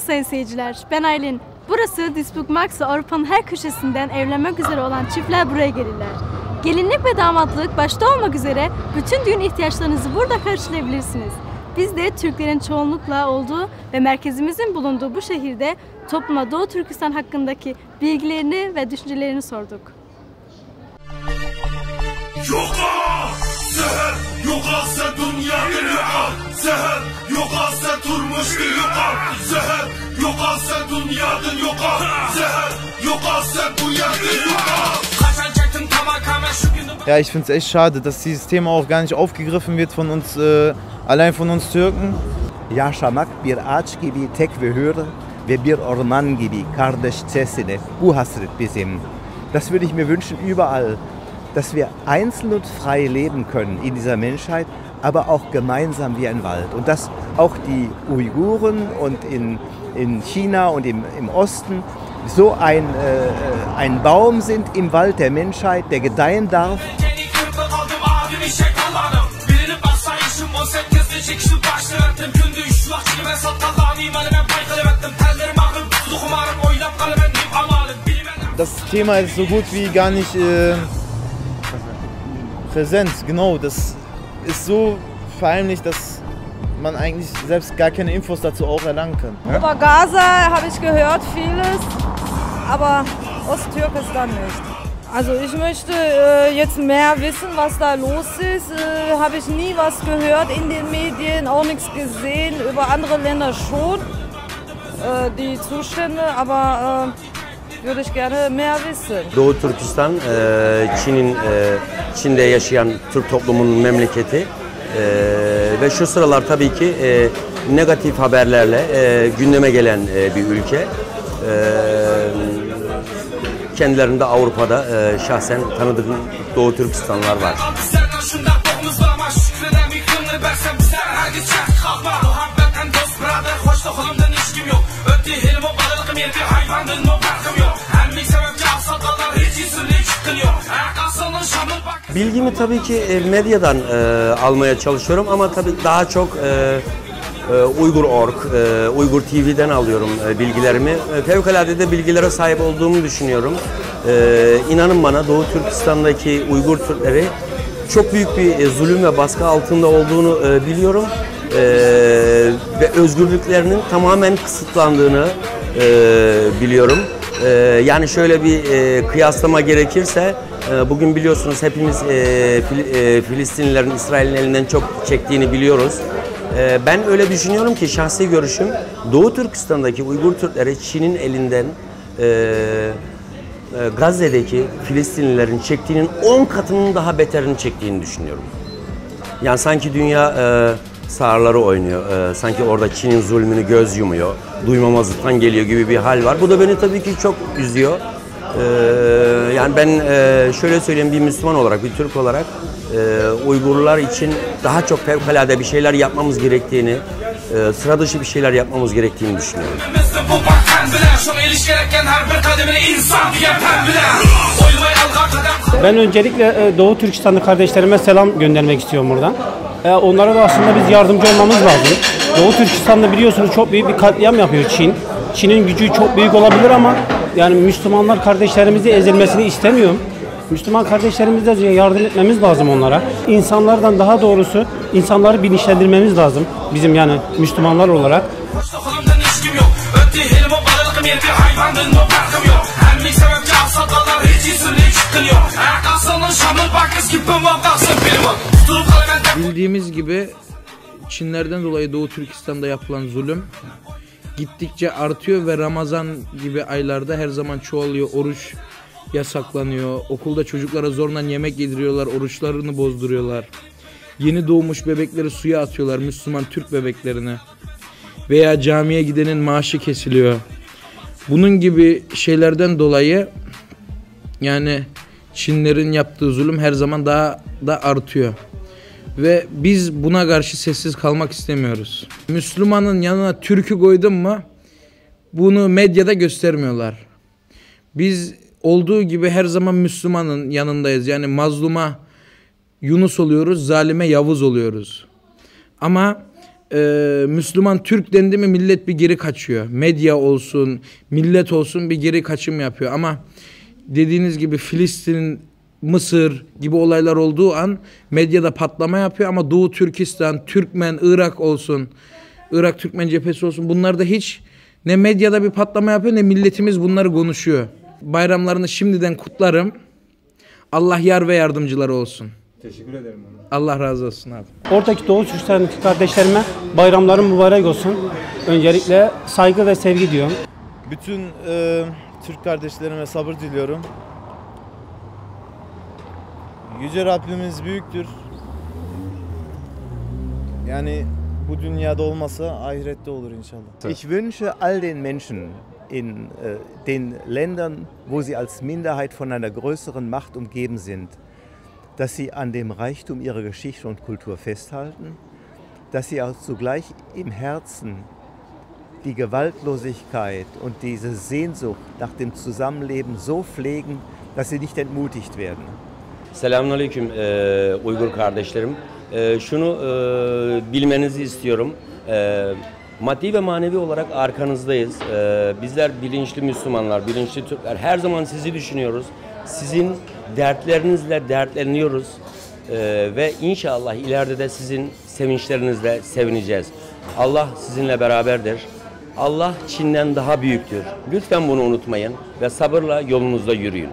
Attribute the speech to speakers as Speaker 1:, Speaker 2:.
Speaker 1: Merhaba sayın seyirciler, ben Aylin. Burası Duisburg Max'ı Avrupa'nın her köşesinden evlenmek üzere olan çiftler buraya gelirler. Gelinlik ve damatlık başta olmak üzere bütün düğün ihtiyaçlarınızı burada karşılayabilirsiniz. Biz de Türklerin çoğunlukla olduğu ve merkezimizin bulunduğu bu şehirde topluma Doğu Türkistan hakkındaki bilgilerini ve düşüncelerini sorduk.
Speaker 2: Yoga! Seher yoga sen dünyanın yoga Seher yoga sen turmuştu yoga Sen dünyanın yoga Seher yoga sen bu yerde yoga
Speaker 3: Ja, ich finde es echt schade, dass dieses Thema auch gar nicht aufgegriffen wird von uns, äh, allein von uns Türken.
Speaker 4: Yaşamak bir ağaç gibi tek ve hür ve bir orman gibi kardeşçesine. Bu hasret bizim. Das würde ich mir wünschen überall, dass wir einzeln und frei leben können in dieser Menschheit, aber auch gemeinsam wie ein Wald. Und dass auch die Uiguren und in, in China und im, im Osten so ein, äh, ein Baum sind im Wald der Menschheit, der gedeihen darf.
Speaker 3: Das Thema ist so gut wie gar nicht äh, präsent. Genau, das ist so verheimlicht, dass man eigentlich selbst gar keine Infos dazu auch erlangen kann.
Speaker 5: Über Gaza habe ich gehört vieles, aber Osttürkistan nicht. Also ich möchte äh, jetzt mehr wissen, was da los ist. Äh, habe ich nie was gehört in den Medien, auch nichts gesehen. Über andere Länder schon äh, die Zustände, aber mehr wissen.
Speaker 6: Doğu Türkistan, e, Çin'in e, Çin'de yaşayan Türk toplumunun memleketi E, ve şu sıralar tabii ki e, negatif haberlerle e, gündeme gelen e, bir ülke. E, kendilerinde Avrupa'da e, şahsen tanıdığım Doğu Türkistanlar var. Bilgimi tabii ki e, medyadan e, almaya çalışıyorum ama tabii daha çok e, e, Uygur.org, e, Uygur TV'den alıyorum e, bilgilerimi. E, fevkalade de bilgilere sahip olduğumu düşünüyorum. E, inanın bana Doğu Türkistan'daki Uygur Türkleri çok büyük bir e, zulüm ve baskı altında olduğunu e, biliyorum. E, ve özgürlüklerinin tamamen kısıtlandığını e, biliyorum. E, yani şöyle bir e, kıyaslama gerekirse e, bugün biliyorsunuz hepimiz e, Fil- e, Filistinlilerin İsrail'in elinden çok çektiğini biliyoruz. E, ben öyle düşünüyorum ki şahsi görüşüm Doğu Türkistan'daki Uygur Türkleri Çin'in elinden e, e, Gazze'deki Filistinlilerin çektiğinin 10 katının daha beterini çektiğini düşünüyorum. Yani sanki dünya e, sağırları oynuyor. E, sanki orada Çin'in zulmünü göz yumuyor. Duymamazlıktan geliyor gibi bir hal var. Bu da beni tabii ki çok üzüyor. E, yani ben e, şöyle söyleyeyim bir Müslüman olarak, bir Türk olarak e, Uygurlar için daha çok fevkalade bir şeyler yapmamız gerektiğini, e, sıra dışı bir şeyler yapmamız gerektiğini düşünüyorum.
Speaker 7: Ben öncelikle e, Doğu Türkistanlı kardeşlerime selam göndermek istiyorum buradan. E, Onlara da aslında biz yardımcı olmamız lazım. Doğu Türkistan'da biliyorsunuz çok büyük bir katliam yapıyor Çin. Çin'in gücü çok büyük olabilir ama yani Müslümanlar kardeşlerimizi ezilmesini istemiyorum. Müslüman kardeşlerimize yardım etmemiz lazım onlara. İnsanlardan daha doğrusu insanları bilinçlendirmemiz lazım. Bizim yani Müslümanlar olarak.
Speaker 2: Sokulumdan işkim yok Öttü helimi balığım yedi hayvandın o farkım yok Hemlik sebepçi aksakallar hiç isimli çıkın yok Ayak aslanın şamil bak eski pım vakasın filmi Tutup kalemden
Speaker 8: Bildiğimiz gibi Çinlerden dolayı Doğu Türkistan'da yapılan zulüm gittikçe artıyor ve Ramazan gibi aylarda her zaman çoğalıyor. Oruç yasaklanıyor. Okulda çocuklara zorla yemek yediriyorlar. Oruçlarını bozduruyorlar. Yeni doğmuş bebekleri suya atıyorlar. Müslüman Türk bebeklerini. Veya camiye gidenin maaşı kesiliyor. Bunun gibi şeylerden dolayı yani Çinlerin yaptığı zulüm her zaman daha da artıyor. Ve biz buna karşı sessiz kalmak istemiyoruz. Müslümanın yanına Türk'ü koydun mu bunu medyada göstermiyorlar. Biz olduğu gibi her zaman Müslümanın yanındayız. Yani mazluma Yunus oluyoruz, zalime Yavuz oluyoruz. Ama e, Müslüman Türk dendi mi millet bir geri kaçıyor. Medya olsun, millet olsun bir geri kaçım yapıyor. Ama dediğiniz gibi Filistin, Mısır gibi olaylar olduğu an medyada patlama yapıyor. Ama Doğu Türkistan, Türkmen, Irak olsun, Irak Türkmen cephesi olsun bunlarda hiç ne medyada bir patlama yapıyor ne milletimiz bunları konuşuyor. Bayramlarını şimdiden kutlarım. Allah yar ve yardımcıları olsun.
Speaker 9: Teşekkür ederim.
Speaker 8: Allah razı olsun abi.
Speaker 7: Oradaki Doğu Türkistan'daki kardeşlerime bayramların mübarek olsun. Öncelikle saygı ve sevgi diyorum.
Speaker 6: Bütün e, Türk kardeşlerime sabır diliyorum. Yüce Rabbimiz büyüktür. Yani bu dünyada olmasa ahirette olur inşallah.
Speaker 4: Ich wünsche all den Menschen in äh, den Ländern, wo sie als Minderheit von einer größeren Macht umgeben sind, dass sie an dem Reichtum ihrer Geschichte und Kultur festhalten, dass sie auch zugleich im Herzen die Gewaltlosigkeit und diese Sehnsucht nach dem Zusammenleben so pflegen, dass sie nicht entmutigt werden.
Speaker 10: Selamünaleyküm e, Uygur kardeşlerim. E, şunu e, bilmenizi istiyorum. E, maddi ve manevi olarak arkanızdayız. E, bizler bilinçli Müslümanlar, bilinçli Türkler. Her zaman sizi düşünüyoruz. Sizin dertlerinizle dertleniyoruz. E, ve inşallah ileride de sizin sevinçlerinizle sevineceğiz. Allah sizinle beraberdir. Allah Çin'den daha büyüktür. Lütfen bunu unutmayın ve sabırla yolunuzda yürüyün.